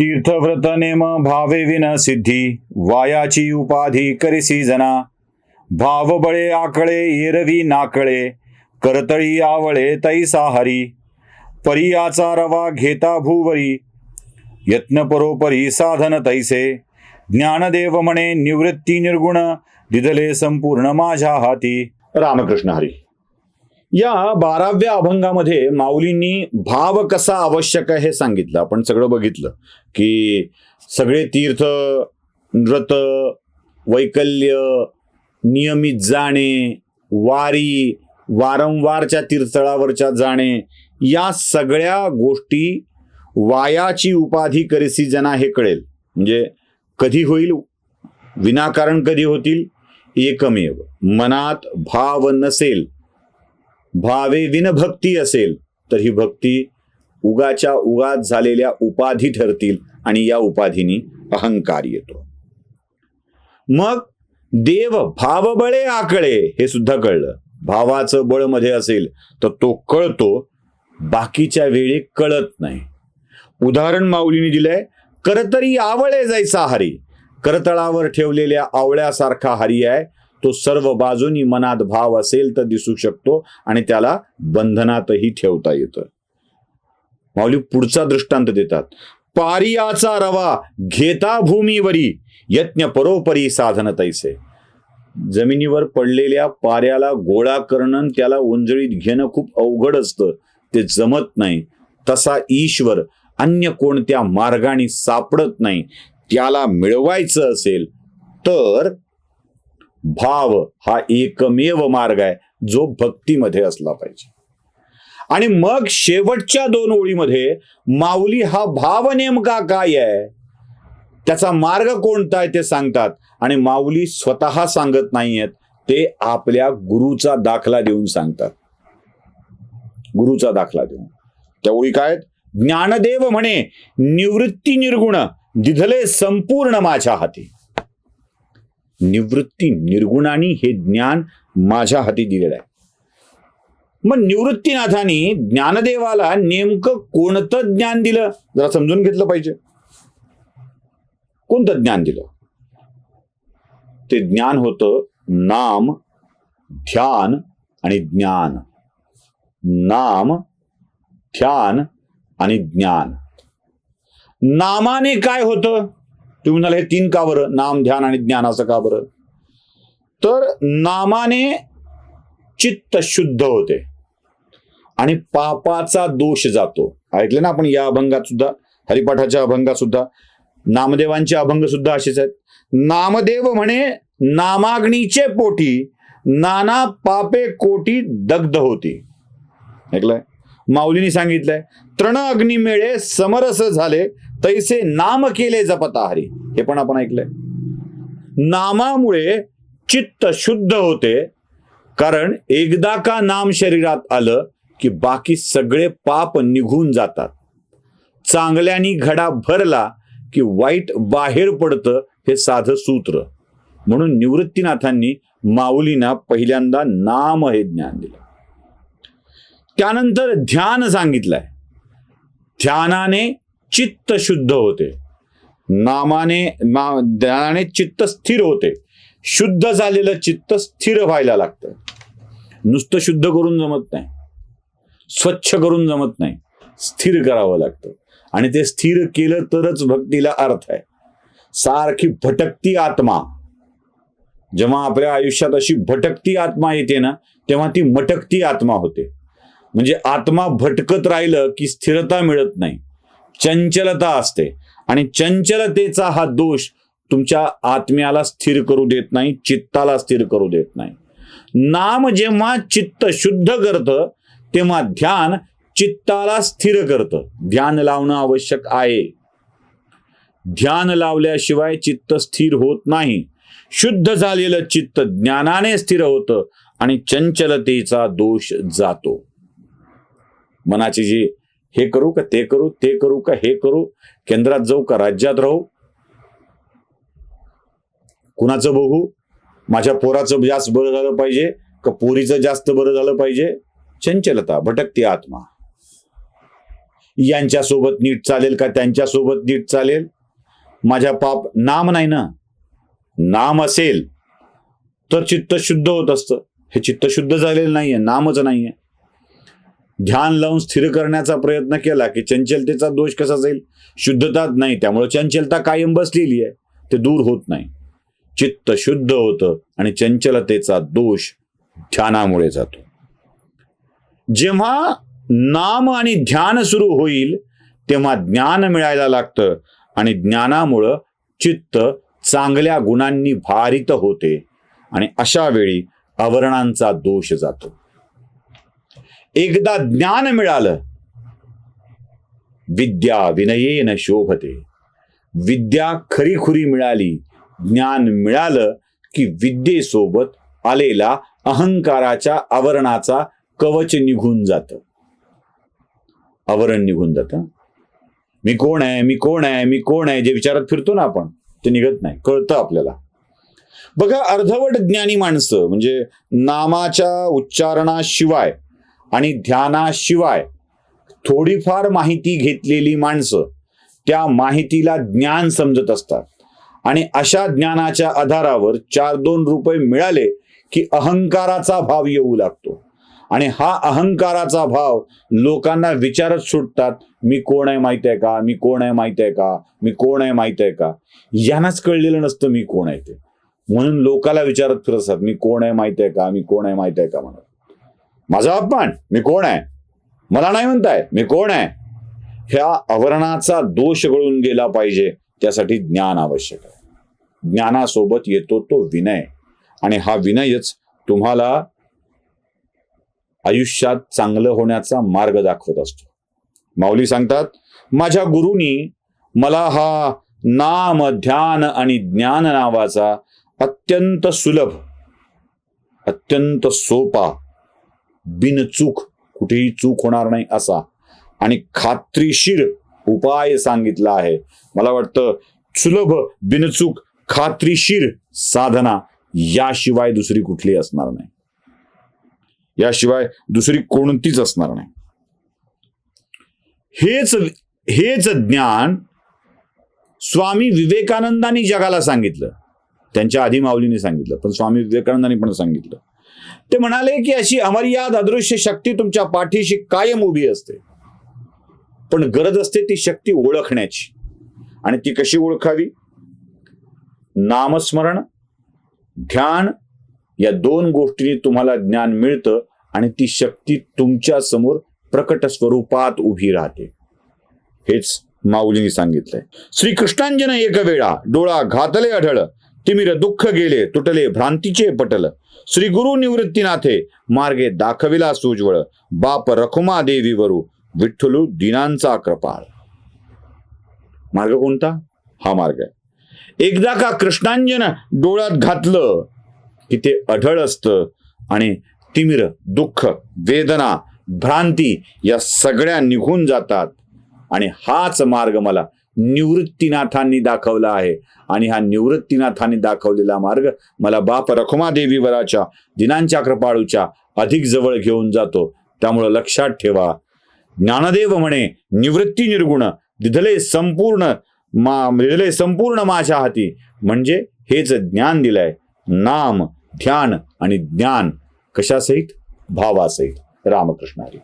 तीर्थव्रत नेम भावे विन सिद्धी वायाची उपाधी करिसी जना. भाव बळे आकळे येरवी नाकळे करतळी आवळे तैसा हरी. परियाचा रवा घेता भूवरी यत्न परोपरी साधन तैसे. ज्ञानदेव म्हणे निवृत्ती निर्गुण दिदले संपूर्ण माझ्या हाती. रामकृष्ण हरी. या बाराव्या अभंगामध्ये माऊलींनी भाव कसा आवश्यक आहे हे सांगितलं. आपण सगळं बघितलं की सगळे तीर्थ व्रत वैकल्य नियमित जाणे वारी वारंवारच्या तीर्थळावरच्या जाणे या सगळ्या गोष्टी वायाची उपाधी करीसी जना हे कळेल. म्हणजे कधी होईल? विनाकारण कधी होतील? एकमेव. मनात भाव नसेल. भावे विनभक्ती असेल तर ही भक्ती उगाच्या उगात झालेल्या उपाधी ठरतील आणि या उपाधीनी अहंकार येतो. मग देव भावबळे आकळे हे सुद्धा कळलं. भावाचं बळमध्ये असेल तर तो कळतो बाकीच्या वेळी कळत नाही. उदाहरण माऊलीने दिलंय करतरी आवळे जायचा हरी. करतळावर ठेवलेल्या आवळ्यासारखा हरी आहे तो सर्व बाजूनी मनात भाव असेल तर दिसू शकतो आणि त्याला बंधनातही ठेवता येतं. माऊली पुढचा दृष्टांत देतात. पारियाचा रवा घेता भूमीवरी यज्ञ परोपरी साधन तैसे. जमिनीवर पडलेल्या पाऱ्याला गोळा करणं त्याला उंजळीत घेणं खूप अवघड असतं. ते जमत नाही. तसा ईश्वर अन्य कोणत्या मार्गाने सापडत नाही. त्याला मिळवायचं असेल तर भाव हा एकमेव मार्ग आहे जो भक्तीमध्ये असला पाहिजे. आणि मग शेवटच्या दोन ओळीमध्ये माऊली हा भाव नेमका काय आहे? त्याचा मार्ग कोणता आहे ते सांगतात. आणि माऊली स्वतः सांगत नाहीयेत ते आपल्या गुरुचा दाखला देऊन सांगतात. गुरुचा दाखला देऊन. त्या ओळी काय ज्ञानदेव म्हणे निवृत्ती निर्गुण दिधले संपूर्ण माझ्या हाती. निवृत्ती निर्गुणानी हे ज्ञान माझ्या हाती दिलेलं आहे. मग निवृत्तीनाथांनी ज्ञानदेवाला नेमकं कोणतं ज्ञान दिलं? जरा समजून घेतलं पाहिजे. कोणतं ज्ञान दिलं? ते ज्ञान होतं नाम ध्यान आणि ज्ञान. नाम ध्यान आणि ज्ञान. नामाने काय होतं? तुम्ही म्हणाल हे तीन का बरं? नाम ध्यान आणि ज्ञानाचं का बरं? तर नामाने चित्त शुद्ध होते आणि पापाचा दोष जातो. ऐकलं ना आपण या अभंगात सुद्धा? हरिपाठाच्या अभंगात सुद्धा? नामदेवांचे अभंग सुद्धा असेच आहेत. नामदेव म्हणे नामाग्नीचे पोटी नाना पापे कोटी दग्ध होती. ऐकलंय? माऊलीने सांगितलंय तृण अग्निमेळे समरस झाले तैसे नाम केले जपता हरी. हे पण आपण ऐकलंय. नामामुळे चित्त शुद्ध होते कारण एकदा का नाम शरीरात आलं की बाकी सगळे पाप निघून जातात. चांगल्यानी घडा भरला की वाईट बाहेर पडतं हे साधं सूत्र. म्हणून निवृत्तीनाथांनी माऊलींना पहिल्यांदा नाम हे ज्ञान दिलं. त्यानंतर ध्यान सांगितलंय. ध्यानाने चित्त शुद्ध होते. नामाने ना ज्ञानाने चित्त स्थिर होते. शुद्ध झालेलं चित्त स्थिर व्हायला लागतं. नुसतं शुद्ध करून जमत नाही. स्वच्छ करून जमत नाही. स्थिर करावं लागतं. आणि ते स्थिर केलं तरच भक्तीला अर्थ आहे. सारखी भटकती आत्मा. जेव्हा आपल्या आयुष्यात अशी भटकती आत्मा येते ना तेव्हा ती मटकती आत्मा होते. म्हणजे आत्मा भटकत राहिलं की स्थिरता मिळत नाही. चंचलता असते. आणि चंचलतेचा हा दोष तुमच्या आत्म्याला स्थिर करू देत नाही चित्ताला स्थिर करू देत नाही. नाम जेव्हा चित्त शुद्ध करतं तेव्हा ध्यान चित्ताला स्थिर करतं. ध्यान लावणं आवश्यक आहे. ध्यान लावल्याशिवाय चित्त स्थिर होत नाही. शुद्ध झालेलं चित्त ज्ञानाने स्थिर होतं आणि चंचलतेचा दोष जातो. मनाची जी हे करू का ते करू ते करू का हे करू केंद्रात जाऊ का राज्यात राहू? कुणाचं बघू? माझ्या पोराचं जास्त बरं झालं पाहिजे का पोरीचं जास्त बरं झालं पाहिजे? चंचलता भटकती आत्मा. यांच्यासोबत नीट चालेल का त्यांच्यासोबत नीट चालेल? माझ्या पाप नाम नाही ना? नाम असेल तर चित्त शुद्ध होत असतं. हे चित्त शुद्ध झालेलं नाहीये नामच नाहीये. ध्यान लावून स्थिर करण्याचा प्रयत्न केला की चंचलतेचा दोष कसा जाईल? शुद्धताच नाही त्यामुळे चंचलता कायम बसलेली आहे. ते दूर होत नाही. चित्त शुद्ध होतं आणि चंचलतेचा दोष ध्यानामुळे जातो. जेव्हा नाम आणि ध्यान सुरू होईल तेव्हा ज्ञान मिळायला लागतं आणि ज्ञानामुळं चित्त चांगल्या गुणांनी भारित होते आणि अशा वेळी आवरणांचा दोष जातो. एकदा ज्ञान मिळालं विद्या विनयेन शोभते. विद्या खरीखुरी मिळाली ज्ञान मिळालं की विद्येसोबत आलेला अहंकाराच्या आवरणाचा कवच निघून जात. आवरण निघून जात. मी कोण आहे मी कोण आहे मी कोण आहे जे विचारात फिरतो ना आपण ते निघत नाही कळतं आपल्याला. बघा अर्धवट ज्ञानी माणसं म्हणजे नामाच्या उच्चारणाशिवाय आणि ध्यानाशिवाय थोडीफार माहिती घेतलेली माणसं त्या माहितीला ज्ञान समजत असतात. आणि अशा ज्ञानाच्या आधारावर चार दोन रुपये मिळाले की अहंकाराचा भाव येऊ लागतो. आणि हा अहंकाराचा भाव लोकांना विचारत सुटतात मी कोण आहे माहीत आहे का? मी कोण आहे माहीत आहे का? मी कोण आहे माहीत आहे का? यांनाच कळलेलं नसतं मी कोण आहे ते? म्हणून लोकाला विचारत फिरत असतात मी कोण आहे माहीत आहे का? मी कोण आहे माहीत आहे का? म्हणत माझा अपमान मी कोण आहे? मला नाही म्हणताय मी कोण आहे? ह्या आवरणाचा दोष गळून गेला पाहिजे त्यासाठी ज्ञान आवश्यक आहे. ज्ञानासोबत येतो तो विनय. आणि हा विनयच तुम्हाला आयुष्यात चांगलं होण्याचा मार्ग दाखवत असतो. माऊली सांगतात माझ्या गुरुनी मला हा नाम ध्यान आणि ज्ञान नावाचा अत्यंत सुलभ अत्यंत सोपा बिनचूक कुठेही चूक होणार नाही असा. आणि खात्रीशीर उपाय सांगितला आहे. मला वाटतं सुलभ बिनचूक खात्रीशीर साधना याशिवाय दुसरी कुठली असणार नाही. याशिवाय दुसरी कोणतीच असणार नाही. हेच हेच ज्ञान स्वामी विवेकानंदांनी जगाला सांगितलं. त्यांच्या आधी माऊलीने सांगितलं पण स्वामी विवेकानंदांनी पण सांगितलं. ते म्हणाले की अशी अमर्याद अदृश्य शक्ती तुमच्या पाठीशी कायम उभी असते. पण गरज असते ती शक्ती ओळखण्याची. आणि ती कशी ओळखावी? नामस्मरण ध्यान या दोन गोष्टींनी तुम्हाला ज्ञान मिळतं आणि ती शक्ती तुमच्यासमोर प्रकट स्वरूपात उभी राहते. हेच माऊलीने सांगितलंय. श्रीकृष्णांजन एक वेळा डोळा घातले आढळ तिमिर दुःख गेले तुटले भ्रांतीचे पटल. श्री गुरु निवृत्तीनाथे मार्गे दाखविला सुजवळ. बाप रखुमा देवी वरू विठ्ठलू दिनांचा कृपाळ. मार्ग कोणता? हा मार्ग आहे. एकदा का कृष्णांजन डोळ्यात घातलं की ते अढळ असतं आणि तिमिर दुःख वेदना भ्रांती या सगळ्या निघून जातात. आणि हाच मार्ग मला निवृत्तीनाथांनी दाखवला आहे. आणि हा निवृत्तीनाथांनी दाखवलेला मार्ग मला बाप रखुमादेवीवराच्या दिनांच्या कृपाळूच्या अधिक जवळ घेऊन जातो. त्यामुळं लक्षात ठेवा. ज्ञानदेव म्हणे निवृत्ती निर्गुण दिधले संपूर्ण मा दिधले संपूर्ण माझ्या हाती. म्हणजे हेच ज्ञान दिलंय. नाम ध्यान आणि ज्ञान कशासहित? भावासहित. रामकृष्णारी